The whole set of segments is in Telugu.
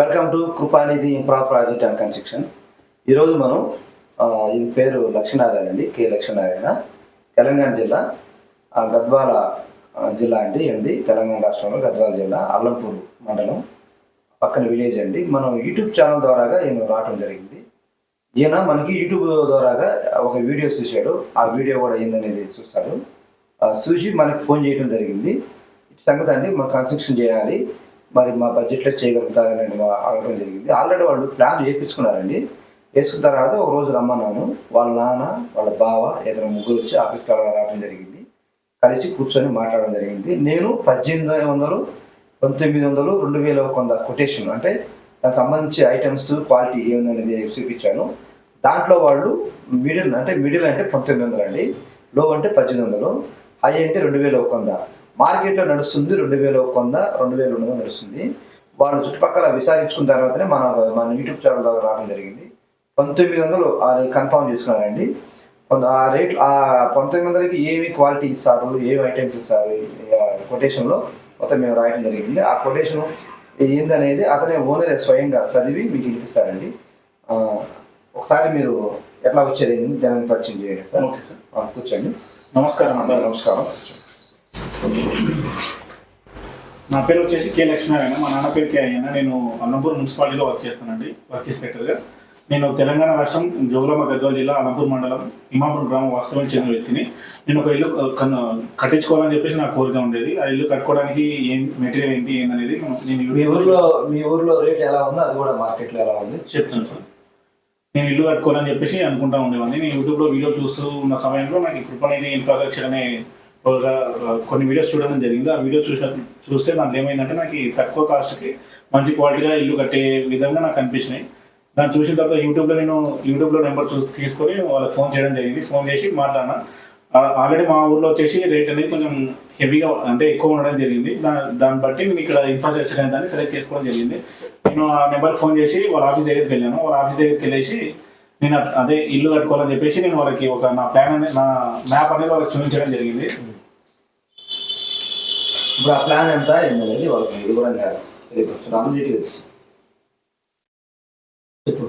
Welcome to Krupanidhi infra project and construction ఈరోజు మనం ఈయన ఈ పేరు లక్ష్మీనారాయణ అండి కె లక్ష్మీనారాయణ. తెలంగాణ జిల్లా గద్వాల జిల్లా అండి ఏంటి తెలంగాణ రాష్ట్రంలో గద్వాల జిల్లా అల్లంపూర్ మండలం పక్కన విలేజ్ అండి. మనం యూట్యూబ్ ఛానల్ ద్వారాగా ఈయన రావడం జరిగింది. ఈయన మనకి యూట్యూబ్ ద్వారాగా ఒక వీడియో చూశాడు. ఆ వీడియో కూడా ఏందనేది చూస్తాడు. చూసి మనకి ఫోన్ చేయడం జరిగింది. ఇటు సంగతి అండి మనం కన్స్ట్రక్షన్ చేయాలి. మరి మా బడ్జెట్లో చేయగలుగుతారని అడగడం జరిగింది. ఆల్రెడీ వాళ్ళు ప్లాన్ చేయించుకున్నారండి వేసుకున్న తర్వాత ఒక రోజు రమ్మన్నాను. వాళ్ళ నాన్న వాళ్ళ బావ ఇద్దరు ముగ్గురు వచ్చి ఆఫీస్కి రావడం జరిగింది. కలిసి కూర్చొని మాట్లాడడం జరిగింది. నేను పద్దెనిమిది వందలు పంతొమ్మిది వందలు రెండు వేల కొంత కొటేషన్ అంటే దానికి సంబంధించి ఐటమ్స్ క్వాలిటీ ఏముందనేది చూపించాను. దాంట్లో వాళ్ళు మిడిల్ అంటే మిడిల్ అంటే పంతొమ్మిది వందలు అండి లో అంటే పద్దెనిమిది వందలు. హై అంటే రెండు వేల ఒక వంద మార్కెట్లో నడుస్తుంది రెండు వేల ఒక వంద రెండు వేల రెండు వందలు నడుస్తుంది. వాళ్ళు చుట్టుపక్కల విచారించుకున్న తర్వాతనే మన మన యూట్యూబ్ ఛానల్ ద్వారా రావడం జరిగింది. పంతొమ్మిది వందలు అది కన్ఫర్మ్ చేసుకున్నారండి. ఆ రేట్ ఆ పంతొమ్మిది వందలకి ఏమి క్వాలిటీ ఇస్తారు ఏమి ఐటమ్స్ ఇస్తారు కొటేషన్లో మొత్తం మేము రాయడం జరిగింది. ఆ కొటేషన్ ఏందనేది అతనే ఓనరే స్వయంగా చదివి మీకు వినిపిస్తారండి ఒకసారి మీరు ఎట్లా వచ్చేది దాన్ని పరిచయం చేయండి సార్? Okay sir. ఆ, కూర్చోండి. నమస్కారం అందరూ అందరూ నమస్కారం. నా పేరు వచ్చేసి కే లక్ష్మీనారాయణ. మా నాన్న పేరు కే అయ్యన్న. నేను అల్లంపూర్ మున్సిపాలిటీలో వర్క్ చేస్తానండి. వర్క్ ఇన్స్పెక్టర్గా నేను తెలంగాణ రాష్ట్రం జోగులాంబ గద్వాల జిల్లా అల్లంపూర్ మండలం ఇమాపురం గ్రామం వాస్తవానికి చెందిన వ్యక్తిని. నేను ఒక ఇల్లు కట్టించుకోవాలని చెప్పేసి నాకు కోరిక ఉండేది. ఆ ఇల్లు కట్టుకోవడానికి ఏం మెటీరియల్ ఏంటి ఏందనేది నేను మీ ఊర్లో మీ ఊర్లో రేట్ ఎలా ఉందో అది కూడా మార్కెట్లో ఎలా ఉంది? చెప్తాను సార్. నేను ఇల్లు కట్టుకోవాలని చెప్పేసి అనుకుంటా ఉండేవాడిని. నేను యూట్యూబ్లో వీడియో చూస్తూ ఉన్న సమయంలో నాకు ఈ కృపనిధి ఇన్ఫ్రాస్ట్రక్చర్ అనే కొన్ని వీడియోస్ చూడడం జరిగింది. ఆ వీడియో చూసిన చూస్తే దాంట్లో ఏమైందంటే నాకు తక్కువ కాస్ట్కి మంచి క్వాలిటీగా ఇల్లు కట్టే విధంగా నాకు అనిపించినాయి. దాన్ని చూసిన తర్వాత యూట్యూబ్లో నేను యూట్యూబ్లో నెంబర్ చూసి తీసుకొని వాళ్ళకి ఫోన్ చేయడం జరిగింది. ఫోన్ చేసి మాట్లాడినా. ఆల్రెడీ మా ఊర్లో వచ్చేసి రేట్ అనేది కొంచెం హెవీగా అంటే ఎక్కువ ఉండడం జరిగింది. దా దాన్ని బట్టి నేను ఇక్కడ ఇన్ఫ్రాస్ట్రక్చర్ అనే దాన్ని సెలెక్ట్ చేసుకోవడం జరిగింది. నేను ఆ నెంబర్ ఫోన్ చేసి వాళ్ళ ఆఫీస్ దగ్గరికి వెళ్ళాను. వాళ్ళ ఆఫీస్ దగ్గరికి వెళ్ళేసి నేను అదే ఇల్లు కట్టుకోవాలని చెప్పేసి నేను వాళ్ళకి ఒక నా ప్లాన్ అనేది నా మ్యాప్ అనేది వాళ్ళకి చూపించడం జరిగింది. ఇప్పుడు ఆ ప్లాన్ ఎంత వాళ్ళకి వివరంగా తెలియపరచు రామజీటి తెలుసు. చెప్పు.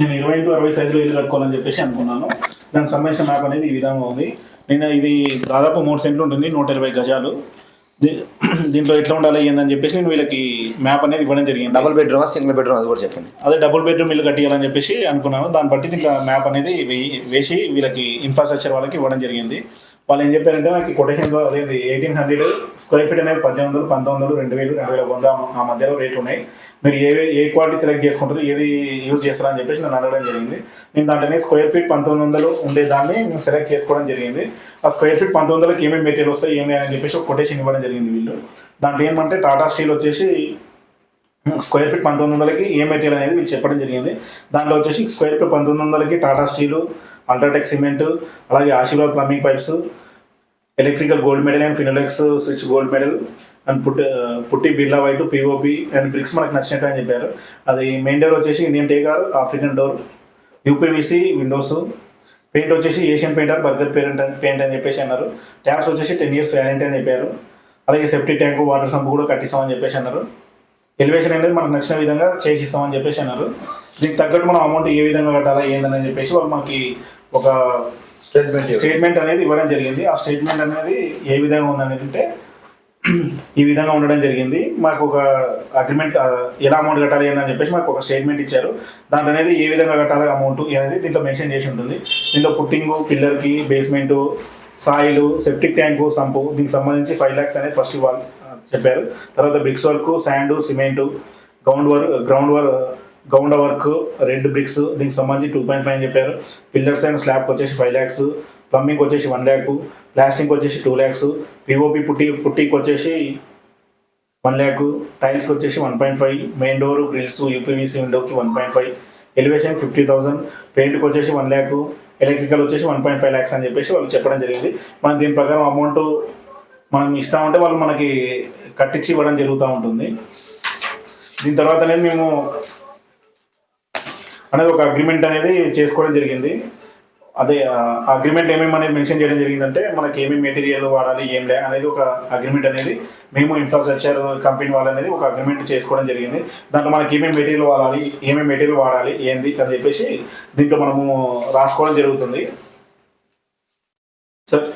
నేను ఇరవై ఇంటూ అరవై సైజులో ఇల్లు కట్టుకోవాలని చెప్పేసి అనుకున్నాను. దానికి సంబంధించిన మ్యాప్ అనేది ఈ విధంగా ఉంది. నేను ఇది దాదాపు మూడు సెంట్లు ఉంటుంది నూట ఇరవై గజాలు. దీంట్లో ఎట్లా ఉండాలి ఏందని చెప్పేసి నేను వీళ్ళకి మ్యాప్ అనేది ఇవ్వడం జరిగింది. డబుల్ బెడ్రూమా సింగిల్ బెడ్రూమ్ అది కూడా చెప్పండి. అదే డబుల్ బెడ్రూమ్ ఇల్లు కట్టియాలని చెప్పేసి అనుకున్నాను. దాన్ని బట్టి దీంట్లో మ్యాప్ అనేది వేసి వీళ్ళకి ఇన్ఫ్రాస్ట్రక్చర్ వాళ్ళకి ఇవ్వడం జరిగింది. వాళ్ళు ఏం చెప్పారంటే నాకు కొటేషన్లో అదే ఎయిటీన్ హండ్రెడ్ స్క్వేర్ ఫీట్ అనేది పద్దెనిమిది వందలు పంతొమ్మిది వందలు రెండు వేలు రెండు వేల వంద ఆ మధ్యలో రేట్లు ఉన్నాయి. మీరు ఏ ఏ క్వాలిటీ సెలెక్ట్ చేసుకుంటారు ఏది యూజ్ చేస్తారని చెప్పేసి నన్ను అడగడం జరిగింది. నేను దాంట్లోనే స్క్వేర్ ఫీట్ పంతొమ్మిది వందలు ఉండే దాన్ని నేను సెలెక్ట్ చేసుకోవడం జరిగింది. ఆ స్క్వేర్ ఫీట్ పంతొమ్మిది వందలకి ఏమేమి మెటీరియల్ వస్తాయి ఏమి అని చెప్పేసి ఒక కొటేషన్ ఇవ్వడం జరిగింది వీళ్ళు. దాంట్లో ఏమంటే టాటా స్టీల్ వచ్చేసి స్క్వేర్ ఫీట్ పంతొమ్మిది వందలకి ఏ మెటీరియల్ అనేది వీళ్ళు చెప్పడం జరిగింది. దాంట్లో వచ్చేసి స్క్వేర్ ఫీట్ పంతొమ్మిది వందలకి టాటా స్టీలు అల్ట్రాటెక్ సిమెంట్ అలాగే Aashirvad plumbing pipes electrical gold medal and Finolex switch gold medal and putty putty Birla white POP and bricks మనకు నచ్చినట్టు అని చెప్పారు. అది మెయిన్ డోర్ వచ్చేసి Indian టేకార్ African door UPVC windows paint వచ్చేసి Asian painter Berger paint paint అని చెప్పేసి అన్నారు. ట్యాప్స్ వచ్చేసి టెన్ ఇయర్స్ వ్యారంటీ అని చెప్పారు. అలాగే సెఫ్టీ ట్యాంక్ వాటర్ సంప్ కూడా కట్టిస్తామని చెప్పేసి అన్నారు. ఎలివేషన్ అనేది మనకు నచ్చిన విధంగా చేసి ఇస్తామని చెప్పేసి అన్నారు. దీనికి తగ్గట్టు మనం అమౌంట్ ఏ విధంగా కట్టాలా ఏందని చెప్పేసి వాళ్ళు మనకి ఒక స్టేట్మెంట్ స్టేట్మెంట్ అనేది ఇవ్వడం జరిగింది. ఆ స్టేట్మెంట్ అనేది ఏ విధంగా ఉందని అంటే ఈ విధంగా ఉండడం జరిగింది. మాకు ఒక అగ్రిమెంట్ ఎలా అమౌంట్ కట్టాలి ఏందని చెప్పేసి మాకు ఒక స్టేట్మెంట్ ఇచ్చారు. దాంట్లో అనేది ఏ విధంగా కట్టాలి అమౌంట్ అనేది దీంట్లో మెన్షన్ చేసి ఉంటుంది. దీంట్లో footing పిల్లర్కి basement soil septic tank sump దీనికి సంబంధించి ఫైవ్ ల్యాక్స్ అనేది ఫస్ట్ ఇవ్వాలి చెప్పారు. తర్వాత bricks work sand cement ground work ground work ground work red bricks దీనికి సంబంధించి టూ పాయింట్ ఫైవ్ చెప్పారు. పిల్లర్స్ అండ్ స్లాబ్కి వచ్చేసి ఫైవ్ ల్యాక్స్ ప్లంబింగ్ వచ్చేసి వన్ ల్యాక్ ప్లాస్టింగ్ వచ్చేసి టూ ల్యాక్స్ పిఓపి పుట్టి పుట్టికి వచ్చేసి వన్ ల్యాక్ టైల్స్కి వచ్చేసి one point five main door grills UPVC విండోకి one point five elevation fifty thousand పెయింట్కి వచ్చేసి వన్ ల్యాక్ ఎలక్ట్రికల్ వచ్చేసి వన్ పాయింట్ ఫైవ్ ల్యాక్స్ అని చెప్పేసి వాళ్ళు చెప్పడం జరిగింది. మనం దీని ప్రకారం అమౌంట్ మనం ఇస్తామంటే వాళ్ళు మనకి కట్టించి ఇవ్వడం జరుగుతూ ఉంటుంది. దీని తర్వాత మేము అనేది ఒక అగ్రిమెంట్ అనేది చేసుకోవడం జరిగింది. అదే అగ్రిమెంట్ ఏమేమి అనేది మెన్షన్ చేయడం జరిగిందంటే మనకి ఏమేమి మెటీరియల్ వాడాలి ఏం లే అనేది ఒక అగ్రిమెంట్ అనేది మేము ఇన్ఫ్రాస్ట్రక్చర్ కంపెనీ వాళ్ళు అనేది ఒక అగ్రిమెంట్ చేసుకోవడం జరిగింది. దాంట్లో మనకి ఏమేమి మెటీరియల్ వాడాలి ఏమేమి మెటీరియల్ వాడాలి ఏంది అని చెప్పేసి దీంట్లో మనము రాసుకోవడం జరుగుతుంది. సార్